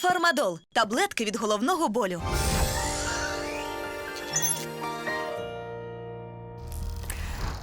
Фармадол таблетки від головного болю.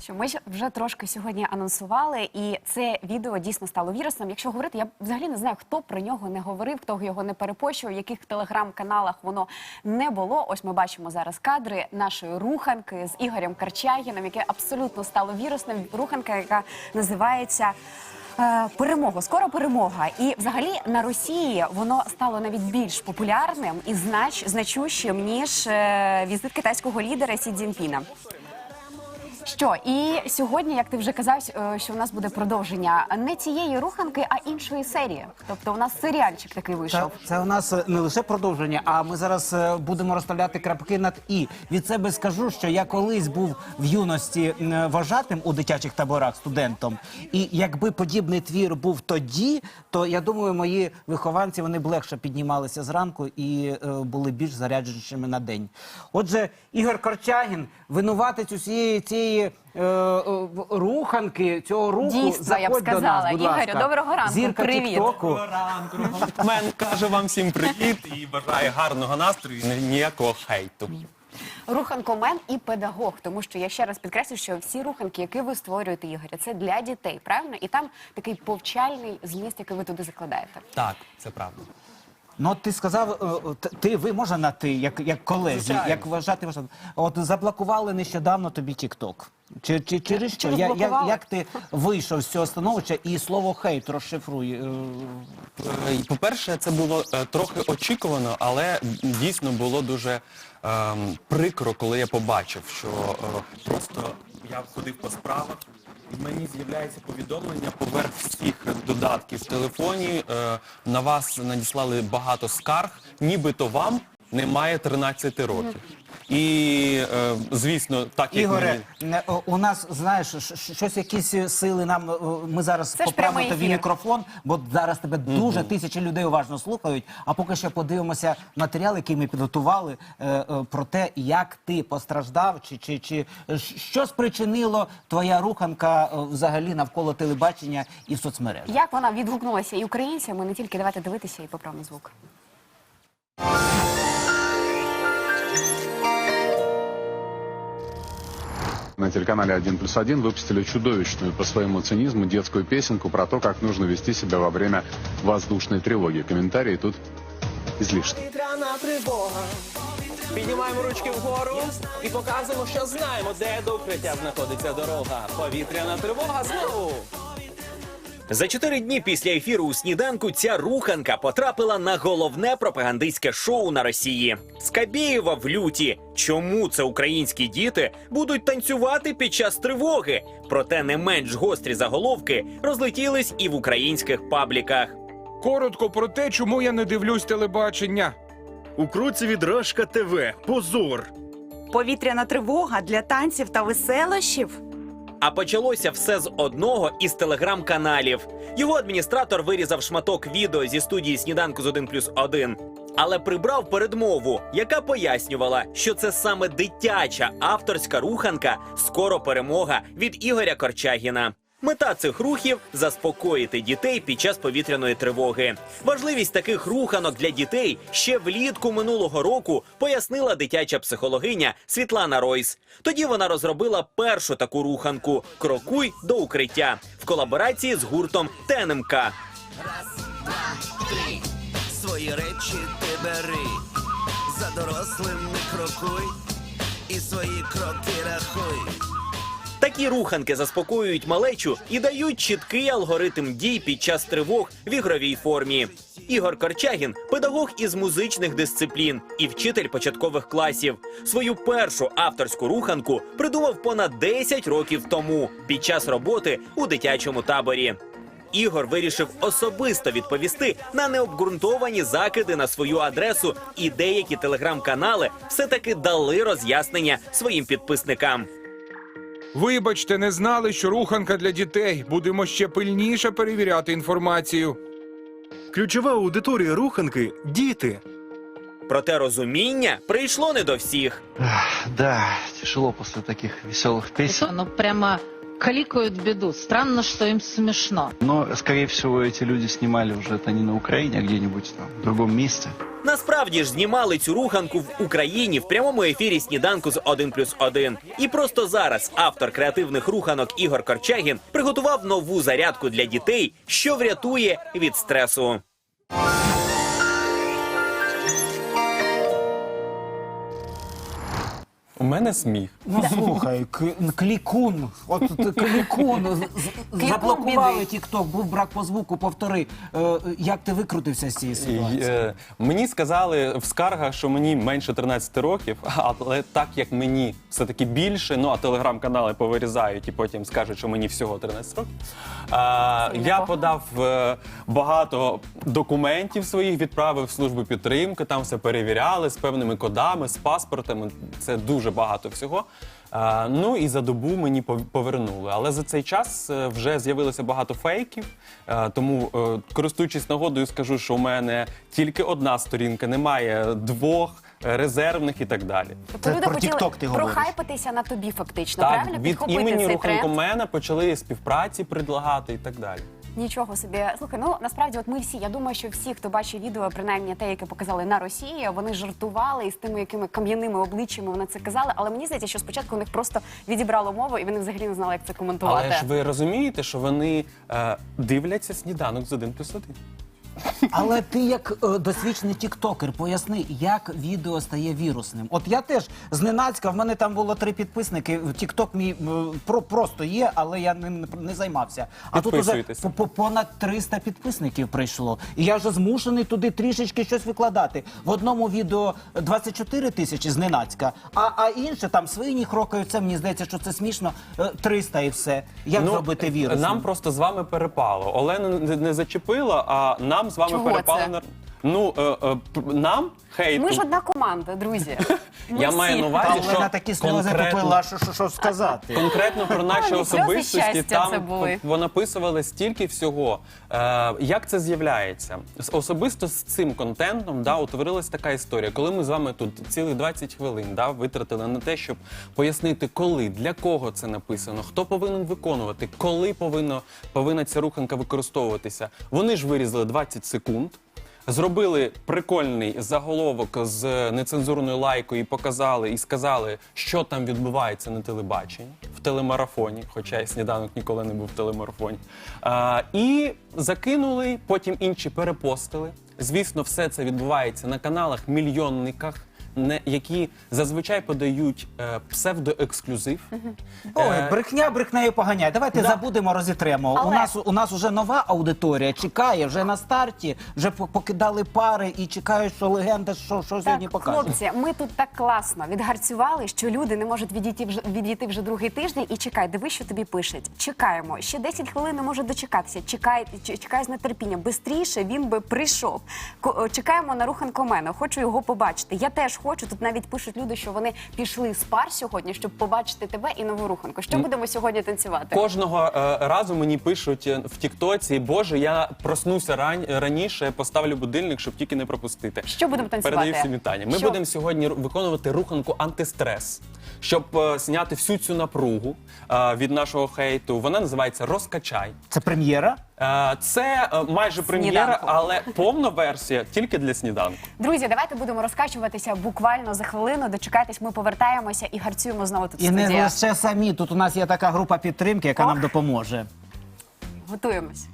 Що ми ж вже трошки сьогодні анонсували, і це відео дійсно стало вірусним. Якщо говорити, я взагалі не знаю, хто про нього не говорив, хто його не перепощував, в яких телеграм-каналах воно не було. Ось ми бачимо зараз кадри нашої руханки з Ігорем Карчагіном, яке абсолютно стало вірусним. Руханка, яка називається. Е, Перемога, скоро перемога, і взагалі на Росії воно стало навіть більш популярним і знач значущим ніж е, візит китайського лідера Сі Цзіньпіна. Що і сьогодні, як ти вже казав, е, що у нас буде продовження не цієї руханки, а іншої серії. Тобто, у нас серіальчик такий вийшов. це у нас е, не лише продовження, а ми зараз е, будемо розставляти крапки над і. Від себе скажу, що я колись був в юності м, вожатим у дитячих таборах студентом. І якби подібний твір був тоді, то я думаю, мої вихованці вони б легше піднімалися зранку і е, були більш зарядженішими на день. Отже, Ігор Корчагін, винуватець усієї цієї. Е, е, руханки цього руху Дійства, я б заходь до сказала. нас, будь Ігорю, ласка. доброго ранку, Зірка привіт. Тіктоку. ранку. Мен каже вам всім привіт і бажає гарного настрою і ні- ніякого хейту. Руханкомен і педагог, тому що я ще раз підкреслю, що всі руханки, які ви створюєте, Ігоря, це для дітей, правильно? І там такий повчальний зміст, який ви туди закладаєте. Так, це правда. Ну, от ти сказав, е, ти ви можна на ти, як, як колезі, Звичайно. як вважати ваша. От заблокували нещодавно тобі Тік-Ток. Чи, чи, через що? Чи Я, як, розблокували? як ти вийшов з цього становища і слово хейт розшифруй? е, Е, По-перше, це було е, трохи очікувано, але дійсно було дуже ем, прикро, коли я побачив, що е, просто я ходив по справах, і мені з'являється повідомлення поверх всіх додатків в телефоні. е, на вас надіслали багато скарг, нібито вам немає 13 років. І, е, звісно, так як Ігоре, не- о, у нас знаєш, щ- щ- щось якісь сили нам. е, Ми зараз Це ж поправимо тобі ефір. мікрофон, бо зараз тебе дуже тисячі людей уважно слухають. А поки що подивимося матеріал, який ми підготували е, е, про те, як ти постраждав, чи, чи, чи е, що спричинило твоя руханка е, взагалі навколо телебачення і в соцмережах. Як вона відгукнулася і українцями, не тільки давайте дивитися і поправимо звук. На телеканале 1 плюс 1 выпустили чудовищную по своему цинизму детскую песенку про то, как нужно вести себя во время воздушной тревоги. Комментарии тут излишни. Піднімаємо ручки вгору і показуємо, що знаємо, де до укриття знаходиться дорога. Повітряна тривога знову. За чотири дні після ефіру у сніданку ця руханка потрапила на головне пропагандистське шоу на Росії. Скабєєва в люті. Чому це українські діти будуть танцювати під час тривоги? Проте не менш гострі заголовки розлетілись і в українських пабліках. Коротко про те, чому я не дивлюсь телебачення. У круці від Рашка ТВ. Позор. Повітряна тривога для танців та веселощів. А почалося все з одного із телеграм-каналів. Його адміністратор вирізав шматок відео зі студії сніданку з 1 плюс 1, але прибрав передмову, яка пояснювала, що це саме дитяча авторська руханка Скоро перемога від Ігоря Корчагіна. Мета цих рухів заспокоїти дітей під час повітряної тривоги. Важливість таких руханок для дітей ще влітку минулого року пояснила дитяча психологиня Світлана Ройс. Тоді вона розробила першу таку руханку Крокуй до укриття в колаборації з гуртом ТНМК. Свої речі ти бери. За дорослим не крокуй. І свої кроки рахуй. Такі руханки заспокоюють малечу і дають чіткий алгоритм дій під час тривог в ігровій формі. Ігор Корчагін педагог із музичних дисциплін і вчитель початкових класів. Свою першу авторську руханку придумав понад 10 років тому під час роботи у дитячому таборі. Ігор вирішив особисто відповісти на необґрунтовані закиди на свою адресу, і деякі телеграм-канали все-таки дали роз'яснення своїм підписникам. Вибачте, не знали, що руханка для дітей. Будемо ще пильніше перевіряти інформацію. Ключова аудиторія руханки діти. Проте розуміння прийшло не до всіх. Да, тяжело после таких веселих пісень. Ну прямо кликают беду. Странно, что им смешно. Но, скорее всего, эти люди снимали уже это не на Украине, а где-нибудь там, в другом месте. Насправді ж знімали цю руханку в Україні в прямому ефірі сніданку з 1 плюс 1. І просто зараз автор креативних руханок Ігор Корчагін приготував нову зарядку для дітей, що врятує від стресу. У мене сміх. Ну слухай, к- клікун. От клікун. З- з- Заблокували тік-ток, був брак по звуку, повтори. Е, Як ти викрутився з цієї І, ситуації? е, мені сказали в скаргах, що мені менше 13 років, але так як мені все-таки більше, ну а телеграм-канали повирізають і потім скажуть, що мені всього 13 років. А, я непогано. подав е, багато документів своїх, відправив в службу підтримки, там все перевіряли з певними кодами, з паспортами. Це дуже багато всього. А, ну і за добу мені пов- повернули. Але за цей час е, вже з'явилося багато фейків. Е, тому, е, користуючись нагодою, скажу, що у мене тільки одна сторінка, немає двох е, резервних і так далі. Тобто Це люди про хотіли TikTok ти говориш. прохайпатися на тобі фактично, Так, правильно? від Підхопити імені цей тренд. руханкомена почали співпраці предлагати і так далі. Нічого собі. Слухай, ну насправді, от ми всі, я думаю, що всі, хто бачив відео, принаймні те, яке показали на Росії, вони жартували із тими якими кам'яними обличчями вони це казали. Але мені здається, що спочатку у них просто відібрало мову, і вони взагалі не знали, як це коментувати. Але ж ви розумієте, що вони е, дивляться сніданок з 1 плюс 1. Але ти як е, досвідчений тіктокер, поясни, як відео стає вірусним. От я теж зненацька, в мене там було три підписники. Тікток мій е, про, просто є, але я ним не, не займався. А тут уже Підписуйтесь. по, по понад 300 підписників прийшло. І я вже змушений туди трішечки щось викладати. В одному відео 24 тисячі зненацька, а, а інше там свині хрокають. Це мені здається, що це смішно. е, 300 і все. Як зробити вірусним? Ну, Нам просто з вами перепало. Олена не, не зачепила, а нам з вами Чого перепало. це? на- Ну, е, е, нам хейту. Ми ж одна команда, друзі. Ми Я всі. маю на увазі, що Олена такі сльози конкретно- попила, що, що, що сказати. Конкретно про наші Ой, сльози особистості щастя це там були. понаписували стільки всього. Е, як це з'являється? З- Особисто з цим контентом да, утворилась така історія. Коли ми з вами тут цілих 20 хвилин да, витратили на те, щоб пояснити, коли, для кого це написано, хто повинен виконувати, коли повинно, повинна ця руханка використовуватися. Вони ж вирізали 20 секунд. Зробили прикольний заголовок з нецензурною лайкою і показали і сказали, що там відбувається на телебаченні в телемарафоні, хоча і сніданок ніколи не був в телемарафоні. А, і закинули, потім інші перепостили. Звісно, все це відбувається на каналах мільйонниках, не, які зазвичай подають е, псевдоексклюзив. Ой, Е, брехня брехнею поганяє. Давайте Да. забудемо, розітремо. У нас у нас уже нова аудиторія чекає, вже на старті, вже по- покидали пари і чекають, що легенда, що, що сьогодні Так, покаже. хлопці, ми тут так класно відгарцювали, що люди не можуть відійти вже відійти вже другий тиждень. І чекай, диви, що тобі пишуть. Чекаємо. Ще 10 хвилин не може дочекатися. Чекай, ч- чекай з нетерпінням. Бистріше він би прийшов. Ко- о, Чекаємо на руханкомена. Хочу його побачити. Я теж хочу. Тут навіть пишуть люди, що вони пішли з пар сьогодні, щоб побачити тебе і нову руханку. Що будемо сьогодні танцювати? Кожного е, разу мені пишуть е, в Тіктоці, Боже, я проснуся ран, раніше, поставлю будильник, щоб тільки не пропустити. Що будемо танцювати? Передаю всім вітання. Ми Що? будемо сьогодні виконувати руханку антистрес, щоб е, зняти всю цю напругу е, від нашого хейту. Вона називається Розкачай. Це прем'єра. Е, це майже прем'єра, Сніданку. але повна версія тільки для сніданку. Друзі, давайте будемо розкачуватися буквально за хвилину. Дочекайтесь, ми повертаємося і гарцюємо знову тут І не лише самі. Тут у нас є така група підтримки, яка Ох. нам допоможе. Готуємось.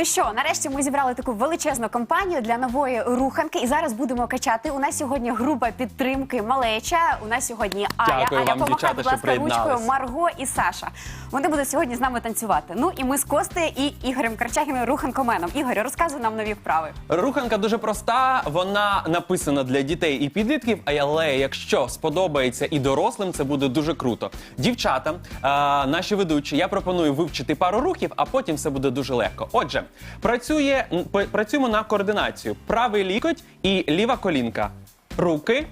Ну що, нарешті ми зібрали таку величезну кампанію для нової руханки, і зараз будемо качати. У нас сьогодні група підтримки малеча. У нас сьогодні Аля. Дякую Аля, вам, помахай, дівчата, будь що ласка, приєднались. ручкою Марго і Саша. Вони будуть сьогодні з нами танцювати. Ну і ми з Костею і Ігорем Карчагіною руханкоменом. Ігор, розказуй нам нові вправи. Руханка дуже проста, вона написана для дітей і підлітків, але якщо сподобається і дорослим, це буде дуже круто. Дівчата, а, наші ведучі, я пропоную вивчити пару рухів, а потім все буде дуже легко. Отже, працює, працюємо на координацію: правий лікоть і ліва колінка. Руки,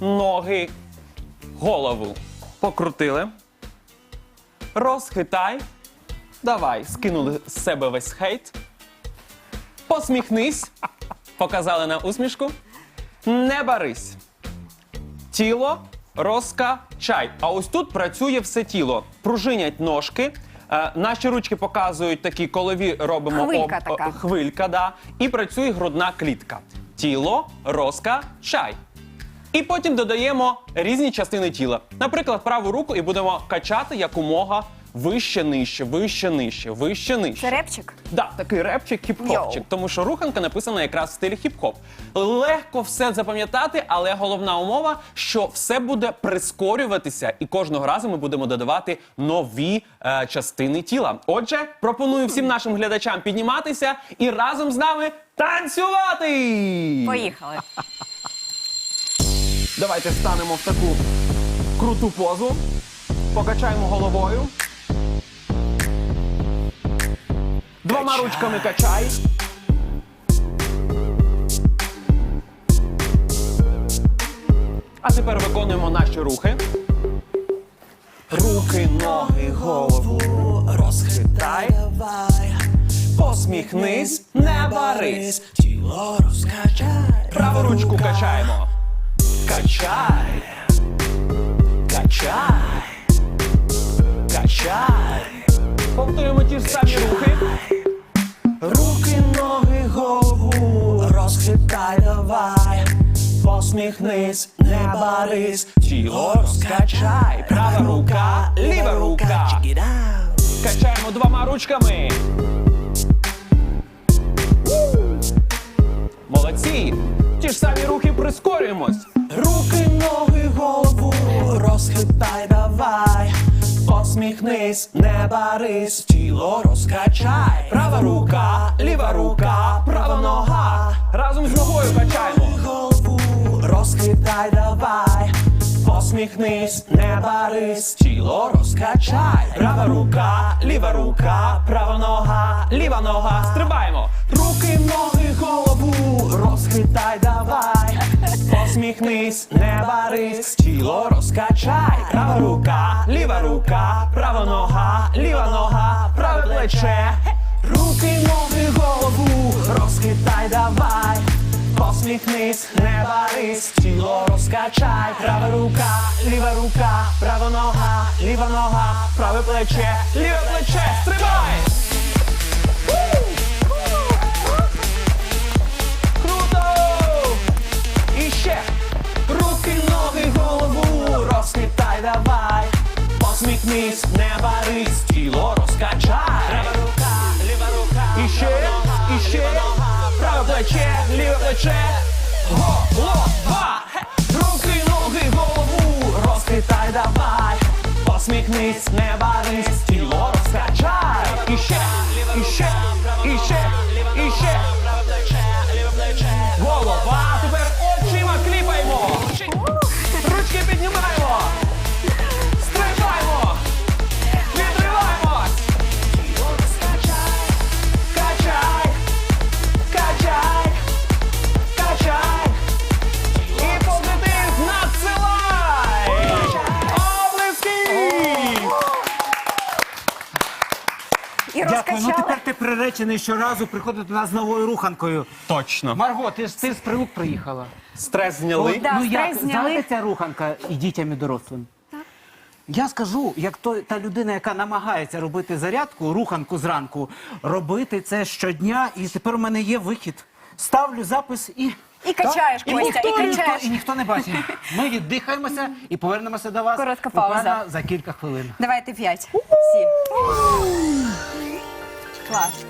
ноги, голову. Покрутили. Розхитай. Давай, скинули з себе весь хейт. Посміхнись. Показали нам усмішку. Не барись. тіло, розкачай. А ось тут працює все тіло. Пружинять ножки. Е, наші ручки показують такі колові робимо Хвилька така. е, хвилька, да. І працює грудна клітка. Тіло, розкачай. І потім додаємо різні частини тіла. Наприклад, праву руку і будемо качати якомога вище, нижче, вище, нижче, вище, нижче. Це репчик? Да, такий репчик, хіп-хопчик, Йоу. тому що руханка написана якраз в стилі хіп-хоп. Легко все запам'ятати, але головна умова, що все буде прискорюватися, і кожного разу ми будемо додавати нові е, частини тіла. Отже, пропоную всім нашим глядачам підніматися і разом з нами танцювати! Поїхали. Давайте станемо в таку круту позу. Покачаємо головою. Двома ручками качай. А тепер виконуємо наші рухи. Руки, ноги, голову розхитай. Посміхнись, не барись. Тіло розкачай. Праву ручку качаємо. Качай. Качай. Качай. Повторюємо ті ж самі рухи. Руки, ноги, голову розхитай давай. Посміхнись, не барись, тіло розкачай. Права рука, ліва рука. Качаємо двома ручками. Молодці! Ті ж самі рухи прискорюємось. Руки, ноги, Посміхнись, не барись, тіло розкачай. Права рука, ліва рука, права нога. Разом з ногою качаємо. Голову розхитай давай. Посміхнись, не барись, тіло розкачай. Права рука, ліва рука, права нога, ліва нога. Стрибаємо. Руки, ноги, голову розхитай давай. Посміхнись, не барись, тіло розкачай. Права рука, ліва рука, права нога, ліва нога, праве плече. Руки, ноги, голову розхитай давай. Посміхнись, не барись, тіло розкачай. Права рука, ліва рука, права нога, ліва нога, праве плече, ліве плече. Стрибай! Круто! І ще руки, ноги, голову розхитай давай. Посміхнись, не барись, тіло розкачай. Плече, ліве плече. Голова. Руки, ноги, голову розхитай давай. Посміхнись, не барись, тіло розкачай. І ще, і ще, приречений щоразу приходити до нас з новою руханкою. Точно. Марго, ти ж ти з прилук приїхала. Стрес зняли. Да, ну як стрес зняли. знаєте ця руханка і дітям і дорослим? Я скажу, як то та людина, яка намагається робити зарядку, руханку зранку, робити це щодня, і тепер у мене є вихід. Ставлю запис і. І качаєш, і Костя, ніхто, і ніхто- і ніхто не бачить. Ми віддихаємося і повернемося до вас Коротка буквально пауза. за кілька хвилин. Давайте п'ять. Всі. lá.